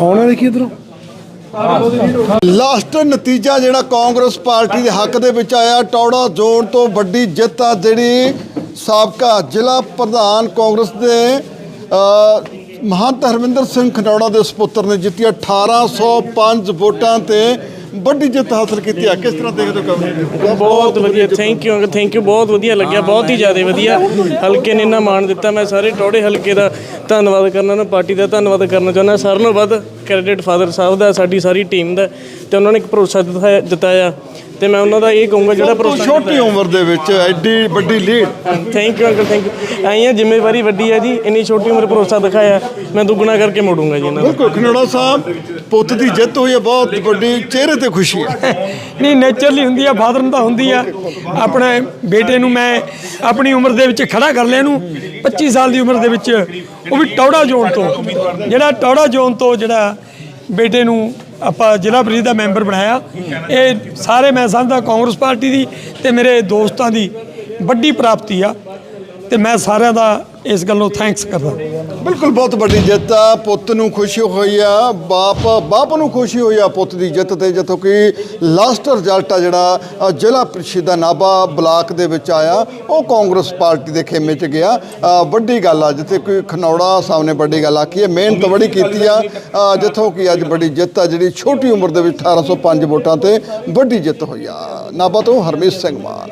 ਆਉਣਾ ਦੇਖੀ ਇਧਰੋਂ। ਲਾਸਟ ਨਤੀਜਾ ਜਿਹੜਾ ਕਾਂਗਰਸ ਪਾਰਟੀ ਦੇ ਹੱਕ ਦੇ ਵਿੱਚ ਆਇਆ ਟੌੜਾ ਜ਼ੋਨ ਤੋਂ ਵੱਡੀ ਜਿੱਤ ਆ ਜਿਹੜੀ ਸਾਬਕਾ ਜ਼ਿਲ੍ਹਾ ਪ੍ਰਧਾਨ ਕਾਂਗਰਸ ਦੇ ਮਹੰਤ ਹਰਵਿੰਦਰ ਸਿੰਘ ਖਨੌੜਾ ਦੇ ਸੁਪੁੱਤਰ ਨੇ ਜਿੱਤੀ। 1805 ਵੋਟਾਂ ਤੇ ਵੱਡੀ ਜਿੱਤ ਹਾਸਲ ਕੀਤੀ ਆ ਕਿਸ ਤਰ੍ਹਾਂ ਦੇਖਦੇ ਹੋ ਕਵਰ ਬਹੁਤ ਵਧੀਆ thank you uncle thank you ਬਹੁਤ ਵਧੀਆ ਲੱਗਿਆ ਬਹੁਤ ਹੀ ਜ਼ਿਆਦਾ ਵਧੀਆ। ਹਲਕੇ ਨੇ ਇੰਨਾ ਮਾਣ ਦਿੱਤਾ ਮੈਂ ਸਾਰੇ ਟੋੜੇ ਹਲਕੇ ਦਾ ਧੰਨਵਾਦ ਕਰਨਾ ਨਾ ਪਾਰਟੀ ਦਾ ਧੰਨਵਾਦ ਕਰਨਾ ਚਾਹੁੰਦਾ ਸਾਰਿਆਂ ਨਾਲੋਂ ਵੱਧ ਕ੍ਰੈਡਿਟ ਫਾਦਰ ਸਾਹਿਬ ਦਾ ਸਾਡੀ ਸਾਰੀ ਟੀਮ ਦਾ ਤੇ ਉਹਨਾਂ ਨੇ ਇੱਕ ਭਰੋਸਾ ਜਤਾਇਆ। ਤੇ ਮੈਂ ਉਹਨਾਂ ਦਾ ਇਹ ਕਹੂੰਗਾ ਜਿਹੜਾ ਭਰੋਸਾ ਛੋਟੀ ਉਮਰ ਦੇ ਵਿੱਚ ਐਡੀ ਵੱਡੀ lead thank you uncle thank you ਆਈਆਂ ਜ਼ਿੰਮੇਵਾਰੀ ਵੱਡੀ ਹੈ ਜੀ ਇੰਨੀ ਛੋਟੀ ਉਮਰ ਭਰੋਸਾ ਦਿਖਾਇਆ ਮੈਂ ਦੁੱਗਣਾ ਕਰਕੇ ਮੋੜੂੰਗਾ ਜੀ ਇਹਨਾਂ ਦਾ। ਬਿਲਕੁਲ ਖਨੌੜਾ ਸਾਹਿਬ ਪੁੱਤ ਦੀ ਜਿੱਤ ਹੋਈ ਹੈ ਬਹੁਤ ਵੱਡੀ ਚਿਹਰੇ ਤੇ ਖੁਸ਼ੀ ਹੈ। ਨਹੀਂ ਨੇਚਰਲੀ ਹੁੰਦੀ ਆ ਫਾਦਰ ਨੂੰ ਤਾਂ ਹੁੰਦੀ ਆ। ਆਪਣੇ ਬੇਟੇ ਨੂੰ ਮੈਂ ਆਪਣੀ ਉਮਰ ਦੇ ਵਿੱਚ ਖੜਾ ਕਰ ਲਿਆ ਇਹਨੂੰ 25 ਸਾਲ ਦੀ ਉਮਰ ਦੇ ਵਿੱਚ। ਉਹ ਵੀ ਟੌੜਾ ਜ਼ੋਨ ਤੋਂ ਜਿਹੜਾ ਟੌੜਾ ਜ਼ੋਨ ਤੋਂ ਜਿਹੜਾ ਬੇਟੇ ਨੂੰ ਆਪਾਂ ਜ਼ਿਲ੍ਹਾ ਪ੍ਰੀਸ਼ਦ ਦਾ ਮੈਂਬਰ ਬਣਾਇਆ। ਇਹ ਸਾਰੇ ਮੈਂ ਸਮਝਦਾ ਕਾਂਗਰਸ ਪਾਰਟੀ ਦੀ ਤੇ ਮੇਰੇ ਦੋਸਤਾਂ ਦੀ ਵੱਡੀ ਪ੍ਰਾਪਤੀ ਆ। ਤੇ ਮੈਂ ਸਾਰਿਆਂ ਦਾ ਇਸ ਗੱਲੋਂ ਥੈਂਕਸ ਕਰਦਾ। ਬਿਲਕੁਲ ਬਹੁਤ ਵੱਡੀ ਜਿੱਤ ਆ ਪੁੱਤ ਨੂੰ ਖੁਸ਼ੀ ਹੋਈ ਆ ਬਾਪ ਬਾਪ ਨੂੰ ਖੁਸ਼ੀ ਹੋਈ ਆ ਪੁੱਤ ਦੀ ਜਿੱਤ ਤੇ ਜਿੱਥੋਂ ਕਿ ਲਾਸਟ ਰਿਜ਼ਲਟ ਆ ਜਿਹੜਾ ਅ, ਜ਼ਿਲ੍ਹਾ ਪ੍ਰੀਸ਼ਦ ਦਾ ਨਾਭਾ ਬਲਾਕ ਦੇ ਵਿੱਚ ਆਇਆ ਉਹ ਕਾਂਗਰਸ ਪਾਰਟੀ ਦੇ ਖੇਮੇ 'ਚ ਗਿਆ। ਅ, ਵੱਡੀ ਗੱਲ ਆ ਜਿੱਥੇ ਕੋਈ ਖਨੌੜਾ ਸਾਹਮਣੇ ਵੱਡੀ ਗੱਲ ਆਖੀ ਹੈ ਮਿਹਨਤ ਬੜੀ ਕੀਤੀ ਆ ਅ, ਜਿੱਥੋਂ ਕਿ ਅੱਜ ਵੱਡੀ ਜਿੱਤ ਆ ਜਿਹੜੀ ਛੋਟੀ ਉਮਰ ਦੇ ਵਿੱਚ 1805 ਵੋਟਾਂ ਤੇ ਵੱਡੀ ਜਿੱਤ ਹੋਈ ਆ। ਨਾਭਾ ਤੋਂ ਹਰਮੀਤ ਸਿੰਘ ਮਾਨ।